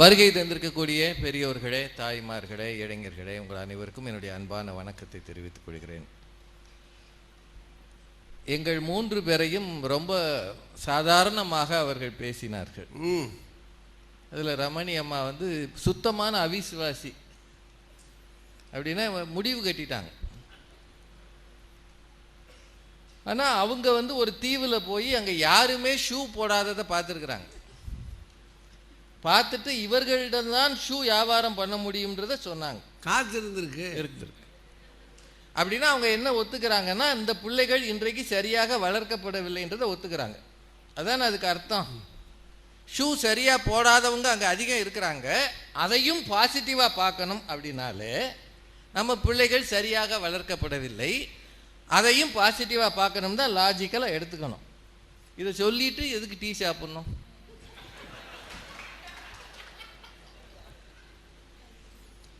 வருகை தந்திருக்கக்கூடிய பெரியோர்களே தாய்மார்களே இளைஞர்களே உங்கள் அனைவருக்கும் என்னுடைய அன்பான வணக்கத்தை தெரிவித்துக் கொள்கிறேன். எங்கள் மூன்று பேரையும் ரொம்ப சாதாரணமாக அவர்கள் பேசினார்கள். அதில் ரமணி அம்மா வந்து சுத்தமான அவிசுவாசி அப்படின்னா முடிவு கட்டிட்டாங்க. ஆனால் அவங்க வந்து ஒரு தீவில் போய் அங்கே யாருமே ஷூ போடாததை பார்த்துருக்குறாங்க. பார்த்துட்டு இவர்களிடம் தான் ஷூ வியாபாரம் பண்ண முடியும்ன்றத சொன்னாங்க. காசு இருந்திருக்கு. இருக்குது அப்படின்னா அவங்க என்ன ஒத்துக்கிறாங்கன்னா இந்த பிள்ளைகள் இன்றைக்கு சரியாக வளர்க்கப்படவில்லைன்றதை ஒத்துக்கிறாங்க. அதான் அதுக்கு அர்த்தம். ஷூ சரியா போடாதவங்க அங்கே அதிகம் இருக்கிறாங்க. அதையும் பாசிட்டிவாக பார்க்கணும் அப்படின்னாலே நம்ம பிள்ளைகள் சரியாக வளர்க்கப்படவில்லை. அதையும் பாசிட்டிவாக பார்க்கணும் தான் லாஜிக்கலாக எடுத்துக்கணும். இதை சொல்லிட்டு எதுக்கு டீ சாப்பிடணும்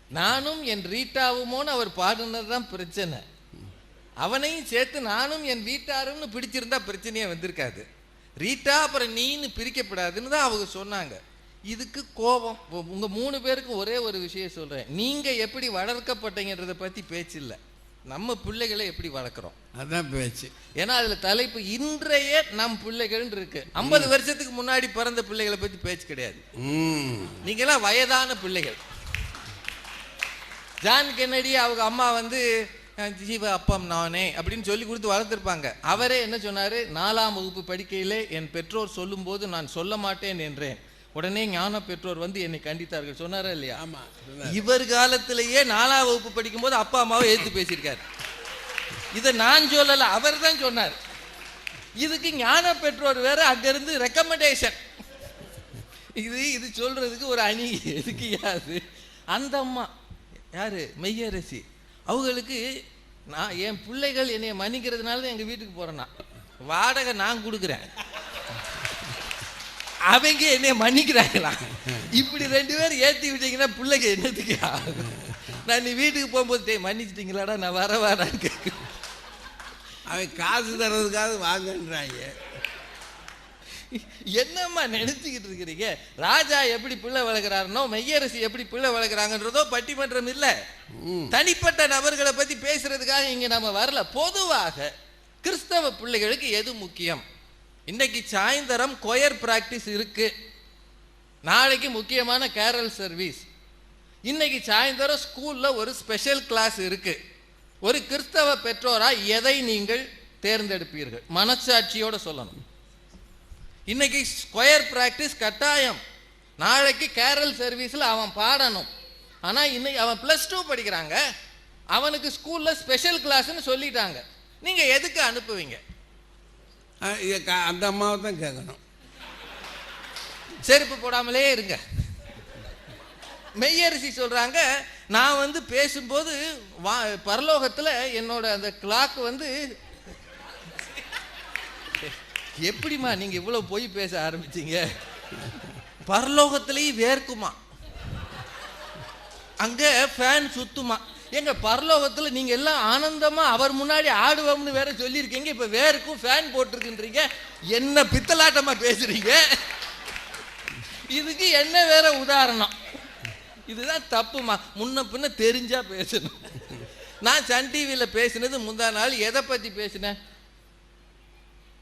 நானும் என் ரீட்டாவுமோன்னு அவர் பாடுனது தான் பிரச்சனை. அவனையும் சேர்த்து நானும் என் வீட்டாரும்னு பிடிச்சிருந்தா பிரச்சனையே வந்திருக்காது. ரீட்டா அப்புறம் நீன்னு பிரிக்கப்படாதுன்னு தான் அவங்க சொன்னாங்க. இதுக்கு கோபம். உ- உங்க மூணு பேருக்கும் ஒரே ஒரு விஷயம் சொல்றேன். நீங்க எப்படி வளர்க்கப்பட்டீங்கன்றதை பத்தி பேச்சு இல்லை. நம்ம பிள்ளைகளை எப்படி வளர்க்குறோம்? அதான் பேச்சு. ஏன்னா அதுல தலைப்பு இன்றைய நம் பிள்ளைகள்னு இருக்கு. ஐம்பது வருஷத்துக்கு முன்னாடி பிறந்த பிள்ளைகளை பத்தி பேச்சு கிடையாது. நீங்களாம் வயதான பிள்ளைகள். ஜான் கென்னடி அவங்க அம்மா வந்து ஜீவ அப்பம் நானே அப்படின்னு சொல்லி கொடுத்து வளர்த்துருப்பாங்க. அவரே என்ன சொன்னாரு? நாலாம் வகுப்பு படிக்கையிலே என் பெற்றோர் சொல்லும்போது நான் சொல்ல மாட்டேன் என்றேன். உடனே ஞான பெற்றோர் வந்து என்னை கண்டித்தார்கள். சொன்னாரா இல்லையா? இவர் காலத்திலேயே நாலாம் வகுப்பு படிக்கும்போது அப்பா அம்மாவை ஏத்து பேசியிருக்காரு. இதை நான் சொல்லல அவர் தான் சொன்னார். இதுக்கு ஞான பெற்றோர் வேற அங்கிருந்து ரெக்கமெண்டேஷன் இது இது சொல்றதுக்கு ஒரு அணி எதுக்கு யாது? அந்த அம்மா. யாரு? மெய்யரசி. அவங்களுக்கு நான் என் பிள்ளைகள் என்னை மன்னிக்கிறதுனால தான் எங்கள் வீட்டுக்கு போகிறேன்னா வாடகை நான் கொடுக்குறேன். அவங்க என்னை மன்னிக்கிறாங்களா? இப்படி ரெண்டு பேரும் ஏற்றி விட்டீங்கன்னா பிள்ளைங்க என்னத்துக்கு? நான் நீ வீட்டுக்கு போகும்போது டேய் மன்னிச்சிட்டீங்களாடா? நான் வர வாடான்னு அவன் காசு தர்றதுக்காக வாங்கன்றாங்க. என்னம்மா நினைச்சுக்கிட்டு இருக்கிறீங்க? ராஜா எப்படி பிள்ளை வளர்க்குறாருனோ மெய்யரசி எப்படி பிள்ளை வளர்க்குறாங்கன்றதோ பட்டிமன்றம் இல்ல. தனிப்பட்ட நபர்களை பத்தி பேசுறதுக்காக இங்க நம்ம வரல. பொதுவாக கிறிஸ்தவ பிள்ளைகளுக்கு எது முக்கியம்? இன்னைக்கு சாயந்தரம் கொயர் பிராக்டிஸ் இருக்கு. நாளைக்கு முக்கியமான கேரல் சர்வீஸ் இன்னைக்கு சாயந்தரம் ஸ்கூல்ல ஒரு ஸ்பெஷல் கிளாஸ் இருக்கு. ஒரு கிறிஸ்தவ பெற்றோரா எதை நீங்கள் தேர்ந்தெடுப்பீர்கள்? மனசாட்சியோட சொல்லணும். இன்னைக்கு ஸ்கொயர் பிராக்டிஸ் கட்டாயம். நாளைக்கு கேரல் சர்வீஸில் அவன் பாடணும். ஆனால் இன்னைக்கு அவன் ப்ளஸ் டூ படிக்கிறாங்க. அவனுக்கு ஸ்கூலில் ஸ்பெஷல் கிளாஸ்னு சொல்லிட்டாங்க. நீங்கள் எதுக்கு அனுப்புவீங்க? அந்த அம்மாவை தான் கேட்கணும். செருப்பு போடாமலே இருங்க. மெய்யரிசி சொல்றாங்க. நான் வந்து பேசும்போது வா பரலோகத்துல என்னோட அந்த கிளாக் வந்து எப்படிம்மா நீங்க இவ்வளவு போய் பேச ஆரம்பிச்சீங்க? பரலோகத்திலேயும் வேர்க்குமா? அங்க ஃபேன் சுத்துமா? எங்க பரலோகத்துல நீங்க எல்லாம் ஆனந்தமா அவர் முன்னாடி ஆடுவோம்னு வேற சொல்லியிருக்கீங்க இப்ப வேர்க்கும் ஃபேன் போட்டிருக்குன்றீங்க. என்ன பித்தலாட்டமா பேசுறீங்க? இதுக்கு என்ன வேற உதாரணம்? இதுதான் தப்புமா? முன்ன பின்ன தெரிஞ்சா பேசணும். நான் சன் டிவியில் பேசினது முந்தா நாள். எதை பற்றி பேசினேன்?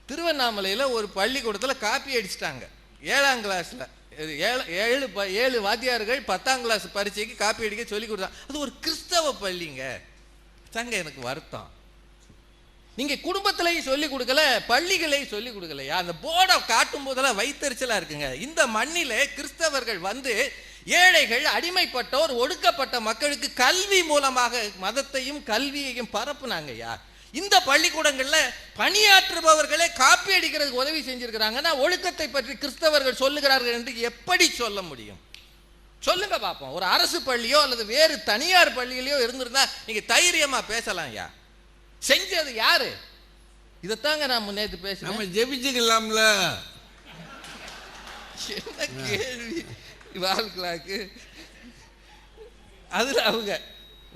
திருவண்ணாமலையில் ஒரு பள்ளிக்கூடத்தில் காப்பி அடிச்சிட்டாங்க. ஏழாம் கிளாஸில் ஏழு ஏழு ப- ஏழு வாத்தியார்கள் பத்தாம் கிளாஸ் பரீட்சைக்கு காப்பி அடிக்க சொல்லி கொடுத்தாங்க அது ஒரு கிறிஸ்தவ பள்ளிங்க. சங்க எனக்கு வருத்தம். நீங்கள் குடும்பத்திலையும் சொல்லிக் கொடுக்கல பள்ளிகளையும் சொல்லிக் கொடுக்கலையா? அந்த போர்டை காட்டும் போதெல்லாம் வைத்தறிச்சலாக இருக்குங்க. இந்த மண்ணில் கிறிஸ்தவர்கள் வந்து ஏழைகள் அடிமைப்பட்டோர் ஒடுக்கப்பட்ட மக்களுக்கு கல்வி மூலமாக மதத்தையும் கல்வியையும் பரப்புனாங்கய்யா? இந்த பள்ளிக்கூடங்கள்ல பணியாற்றுபவர்களே காப்பி அடிக்கிறதுக்கு உதவி செஞ்சிருக்கிறாங்கன்னா ஒழுக்கத்தை பற்றி கிறிஸ்தவர்கள் சொல்லுகிறார்கள் என்று எப்படி சொல்ல முடியும்? சொல்லுங்க பாப்போம். ஒரு அரசு பள்ளியோ அல்லது வேறு தனியார் பள்ளியிலையோ இருந்திருந்தா நீங்க தைரியமா பேசலாம் ஐயா. செஞ்சது யாரு? இதைத்தாங்க நான் முன்னேற்று பேசினேன். நம்ம ஜெபிச்சுக்கலாம்ல. என்ன கேள்வி? வாழ்க்கலாக்கு அதுல அவங்க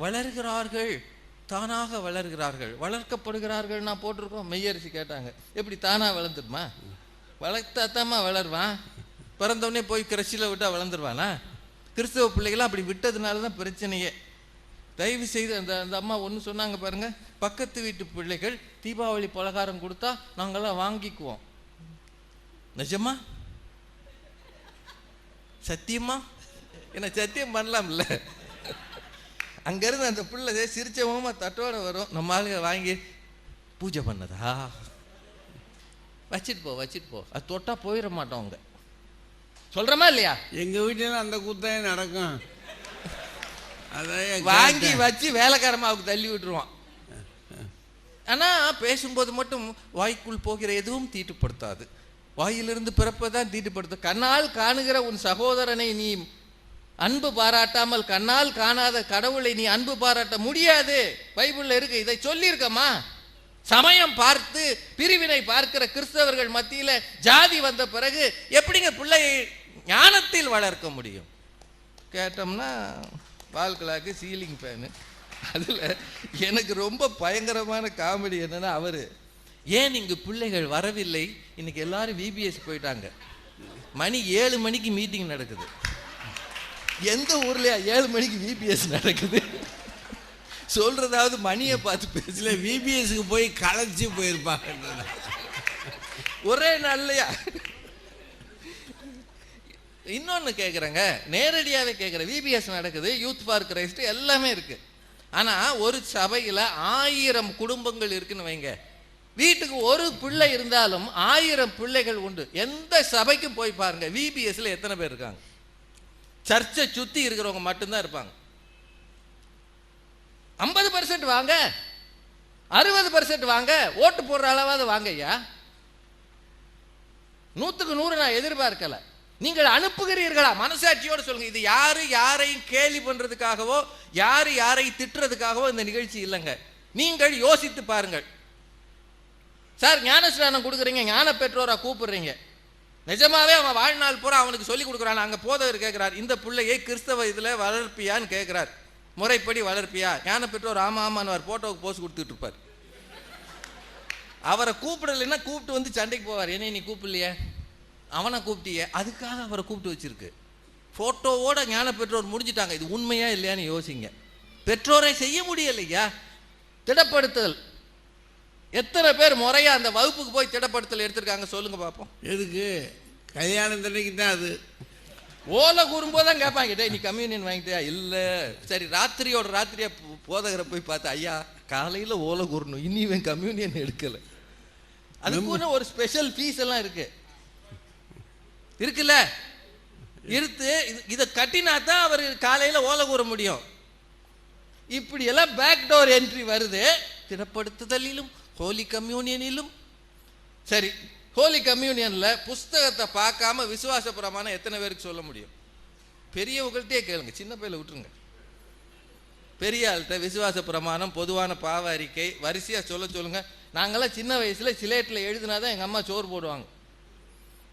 வளர்கிறார்கள். தானாக வளர்கிறார்கள். வளர்க்கப்படுகிறார்கள் நான் போட்டிருக்கோம். மெய்யரிசி கேட்டாங்க. எப்படி தானாக வளர்ந்துருமா? வளர்த்தாத்தாம்மா வளருவான் பிறந்தவொடனே போய் கிரஷில் விட்டால் வளர்ந்துருவானா? கிறிஸ்தவ பிள்ளைகளாம் அப்படி விட்டதுனால தான் பிரச்சனையே. தயவு செய்து அந்த அந்த அம்மா ஒன்று சொன்னாங்க பாருங்கள் பக்கத்து வீட்டு பிள்ளைகள் தீபாவளி பலகாரம் கொடுத்தா நாங்கள்லாம் வாங்கிக்குவோம். நிஜமா? சத்தியமா? என்ன சத்தியம் பண்ணலாம்ல? அங்கேருந்து அந்த பிள்ளை சிரிச்ச முகமா தட்டோட வரும். நம்ம ஆளுங்க வாங்கி பூஜை பண்ணதா? வச்சிட்டு போ வச்சிட்டு போ. அது தொட்டா போயிட மாட்டோம் அவங்க சொல்றோமா இல்லையா? எங்க வீட்டில அந்த கூத்தாயே நடக்கும். வாங்கி வச்சு வேலைக்காரமாவுக்கு தள்ளி விட்டுருவான். ஆனா பேசும்போது மட்டும் வாய்க்குள் போகிற எதுவும் தீட்டுப்படுத்தாது. வாயிலிருந்து பிறப்பதான் தீட்டுப்படுத்தும். கண்ணால் காணுகிற உன் சகோதரனை நீ அன்பு பாராட்டாமல் கண்ணால் காணாத கடவுளை நீ அன்பு பாராட்ட முடியாது. பைபிளில் இருக்கு இதை சொல்லியிருக்கமா? சமயம் பார்த்து பிரிவினை பார்க்கிற கிறிஸ்தவர்கள் மத்தியில ஜாதி வந்த பிறகு எப்படிங்க பிள்ளையை ஞானத்தில் வளர்க்க முடியும்? கேட்டோம்னா வால் கிளாக்கு சீலிங் ஃபேனு அதில் எனக்கு ரொம்ப பயங்கரமான காமெடி என்னன்னா அவர் ஏன் இங்கு பிள்ளைகள் வரவில்லை? இன்னைக்கு எல்லாரும் விபிஎஸ் போயிட்டாங்க. மணி ஏழு மணிக்கு மீட்டிங் நடக்குது. எந்த ஊர்லயா ஏழு மணிக்கு விபிஎஸ் நடக்குது? சொல்றதாவது மணியை பார்த்து பேசல விபிஎஸ்க்கு போய் களைச்சி போயிருப்பாங்க ஒரே நாள்லையா? இன்னொன்று கேட்குறேங்க நேரடியாகவே கேட்குறேன் விபிஎஸ் நடக்குது யூத் ஃபார் கிரைஸ்ட் எல்லாமே இருக்கு. ஆனால் ஒரு சபையில் ஆயிரம் குடும்பங்கள் இருக்குன்னு வைங்க. வீட்டுக்கு ஒரு பிள்ளை இருந்தாலும் ஆயிரம் பிள்ளைகள் உண்டு. எந்த சபைக்கும் போய் பாருங்க விபிஎஸ்ல எத்தனை பேர் இருக்காங்க? சர்ச்சை சுற்றி இருக்கிறவங்க மட்டும்தான் இருப்பாங்க. ஐம்பது பர்சன்ட் வாங்க. அறுபது பர்சன்ட் வாங்க. ஓட்டு போடுற அளவாவது வாங்க ஐயா. நூற்றுக்கு நூறு நான் எதிர்பார்க்கல. நீங்கள் அனுப்புகிறீர்களா? மனசாட்சியோடு சொல்லுங்க. இது யாரு யாரையும் கேலி பண்றதுக்காகவோ யாரு யாரை திட்டுறதுக்காகவோ இந்த நிகழ்ச்சி இல்லைங்க. நீங்கள் யோசித்து பாருங்கள். சார் ஞானஸ்நானம் கொடுக்குறீங்க ஞான பெற்றோரா கூப்பிடுறீங்க. நிஜமாவே அவன் வாழ்நாள் பூரா அவனுக்கு சொல்லி கொடுக்குறான். அங்க போதவர் கேட்கிறார் இந்த பிள்ளையை கிறிஸ்தவ இதுல வளர்ப்பியான்னு கேட்கிறார் முறைப்படி வளர்ப்பியா? ஞான பெற்றோர் ஆமா ஆமான்னு போட்டோவுக்கு போஸ் கொடுத்துட்டு இருப்பார். அவரை கூப்பிடலைன்னா கூப்பிட்டு வந்து சண்டைக்கு போவார். என்ன நீ கூப்பிடலையே? அவனை கூப்பிட்டியே? அதுக்காக அவரை கூப்பிட்டு வச்சிருக்கு. ஃபோட்டோவோட ஞான பெற்றோர் முடிஞ்சிட்டாங்க. இது உண்மையா இல்லையான்னு யோசிங்க. பெற்றோரை செய்ய முடியலையா? திடப்படுத்தல். எத்தனை பேர் முறையா அந்த வகுப்புக்கு போய் திடப்படுத்தல் எடுத்திருக்காங்க சொல்லுங்க பார்ப்போம் எதுக்கு? கல்யாணத்தன்னைக்கு தான் அது. ஓலை கூறும்போது தான் கேட்பாங்க டேய் நீ கம்யூனியன் வாங்கிட்டியா? இல்லை. சரி ராத்திரியோட ராத்திரியா போதகரை போய் பார்த்து ஐயா காலையில் ஓலை கூறணும். இனி இவன் கம்யூனியன் எடுக்கலை. அதுக்குன்னு ஒரு ஸ்பெஷல் ஃபீஸ் எல்லாம் இருக்கு. இருக்குல்ல? இருத்து இது- கட்டினா தான் அவர் காலையில் ஓலை கூற முடியும். இப்படி எல்லாம் பேக் டோர் என்ட்ரி வருது. திடப்படுத்துதலிலும் ஹோலி கம்யூனியனிலும் சரி ஹோலி கம்யூனியனில் புஸ்தகத்தை பார்க்காம விசுவாச பிரமாணம் எத்தனை பேருக்கு சொல்ல முடியும்? பெரியவங்கள்ட்டே கேளுங்க சின்ன பையில விட்டுருங்க. பெரிய ஆள்கிட்ட விசுவாச பிரமாணம் பொதுவான பாவ அறிக்கை வரிசையாக சொல்ல சொல்லுங்க. நாங்களாம் சின்ன வயசில் சிலேட்டில் எழுதினாதான் எங்கள் அம்மா சோறு போடுவாங்க.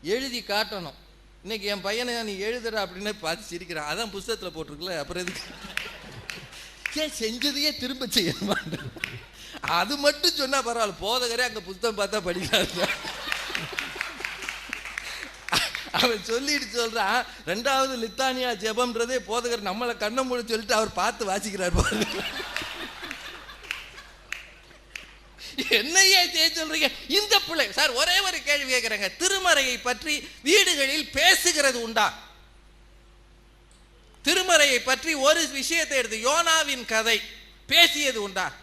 எழுதி காட்டணும். இன்னைக்கு என் பையனை நீ எழுதுற அப்படின்னு பார்த்து சிரிக்கிறான். அதான் புஸ்தகத்தில் போட்டிருக்கல அப்புறம் எதுக்கு? ஏன் செஞ்சதையே திரும்ப செய்ய மாட்டேன். அது மட்டும் சொன்னா பரவாயில்ல போதகரே அங்க புத்தகம் பார்த்தா படிக்கிறாங்க அவன் சொல்லிட்டு சொல்றான் ரெண்டாவது லித்தானியா ஜெபம்ன்றதே போதகர் நம்மளை கண்ணை மூடி சொல்லிட்டு அவர் பார்த்து வாசிக்கிறார் பாருங்க. என்னையே செய்ய சொல்றீங்க? இந்த பிள்ளை சார் ஒரே ஒரு கேள்வி கேட்கிறேங்க. திருமறையை பற்றி வீடுகளில் பேசுகிறது உண்டா? திருமறையை பற்றி ஒரு விஷயத்தை எடுத்து யோனாவின் கதை பேசியது உண்டா?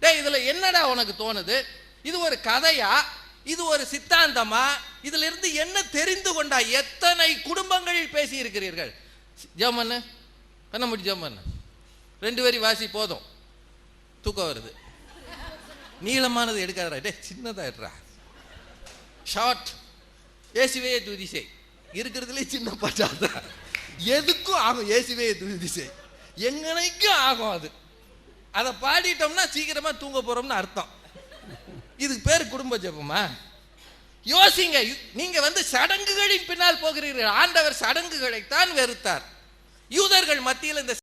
டே இதுல என்னடா உனக்கு தோணுது? இது ஒரு கதையா? இது ஒரு சித்தாந்தமா? இதுல இருந்து என்ன தெரிந்து கொண்டா எத்தனை குடும்பங்களில் பேசி இருக்கிறீர்கள் ஜெமன்னு பண்ண முடியும் ஜெமன்னு ரெண்டு வரி வாசி போதும். தூக்கம் வருது. நீளமானது எடுக்காதடா. டே சின்னதா எடுறா ஷார்ட் ஏசிவே துதிசை. இருக்கிறதுலே சின்ன பாட்டாதான். எதுக்கும் ஆகும். ஏசுவே துதி எங்கனைக்கும் ஆகும் அது. அதை பாடிட்டோம்னா சீக்கிரமா தூங்க போறோம்னு அர்த்தம். இதுக்கு பேர் குடும்ப ஜெபமா? யோசிங்க. யு- நீங்க வந்து சடங்குகளின் பின்னால் போகிறீர்கள். ஆண்டவர் சடங்குகளைத்தான் வெறுத்தார். யூதர்கள் மத்தியில் இந்த